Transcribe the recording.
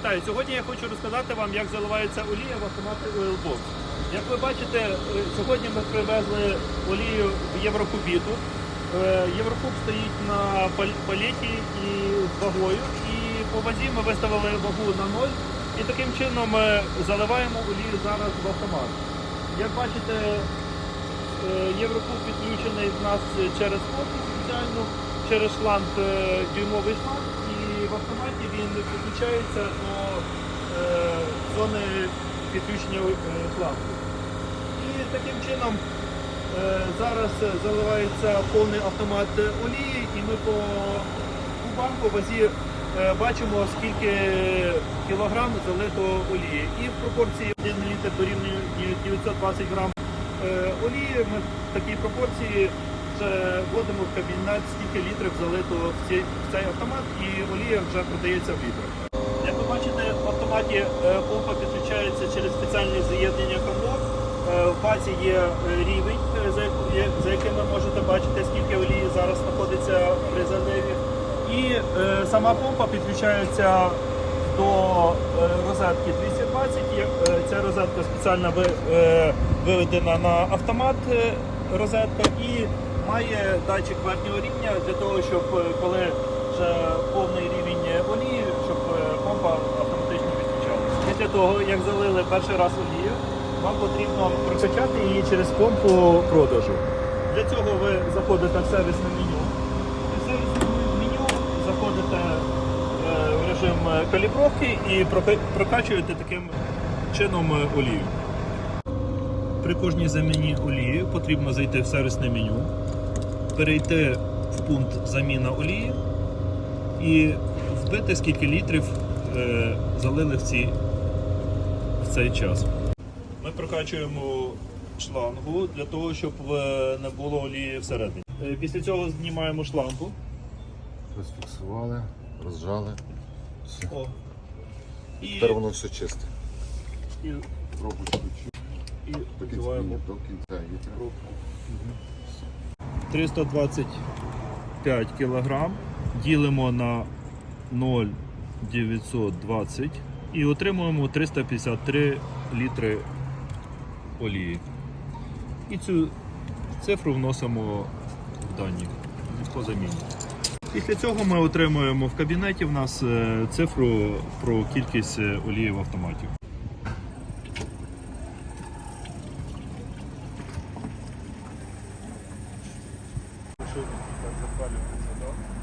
Вітаю! Сьогодні я хочу розказати вам, як заливається олія в автомати Oilbox. Як ви бачите, е, сьогодні ми привезли олію в Єврокубіту. Е, Єврокуб стоїть на пал- палеті і з вагою. І по вазі ми виставили вагу на ноль. І таким чином ми заливаємо олію зараз в автомат. Як бачите, е, Єврокуб підключений в нас через корпус спеціально, через шланг е, дюймовий шланг, в автоматі він підключається до е, зони підключення е. І таким чином е, зараз заливається повний автомат олії, і ми по по вазі е, бачимо, скільки кілограм залито олії. І в пропорції 1 літр дорівнює 920 грам е, олії. Ми в такій пропорції вводимо в кабінет, скільки літрів залито в цей, в цей автомат, і олія вже продається в літрах. Як ви бачите, в автоматі е, помпа підключається через спеціальне з'єднання комод. Е, В базі є е, рівень, е, за яким ви можете бачити, скільки олії зараз знаходиться при заливі. І е, сама помпа підключається до е, розетки 220. Е, Ця розетка спеціально е, виведена на автомат е, розетка і має датчик верхнього рівня для того, щоб е, коли вже повний рівень олії, щоб е, помпа автоматично відключалася. Після того, як залили перший раз олію, вам потрібно прокачати її через помпу продажу. Для цього ви заходите в сервісне меню. В сервісному меню заходите е, в режим калібровки і прокачуєте таким чином олію. При кожній заміні олії потрібно зайти в сервісне меню, перейти в пункт заміна олії і вбити скільки літрів е, залили в, ці, в цей час. Ми прокачуємо шлангу для того, щоб е, не було олії всередині. Е, Після цього знімаємо шлангу. Розфіксували, розжали. Все. О. І, Тепер воно все чисте. і, Пробуй ключі. і До кінця, до кінця вітра. пробку. 325 кг ділимо на 0,920 і отримуємо 353 літри олії. І цю цифру вносимо в дані по заміні. Після цього ми отримуємо в кабінеті в нас е, цифру про кількість е, олії в автоматі. машини, які так запалюються, так?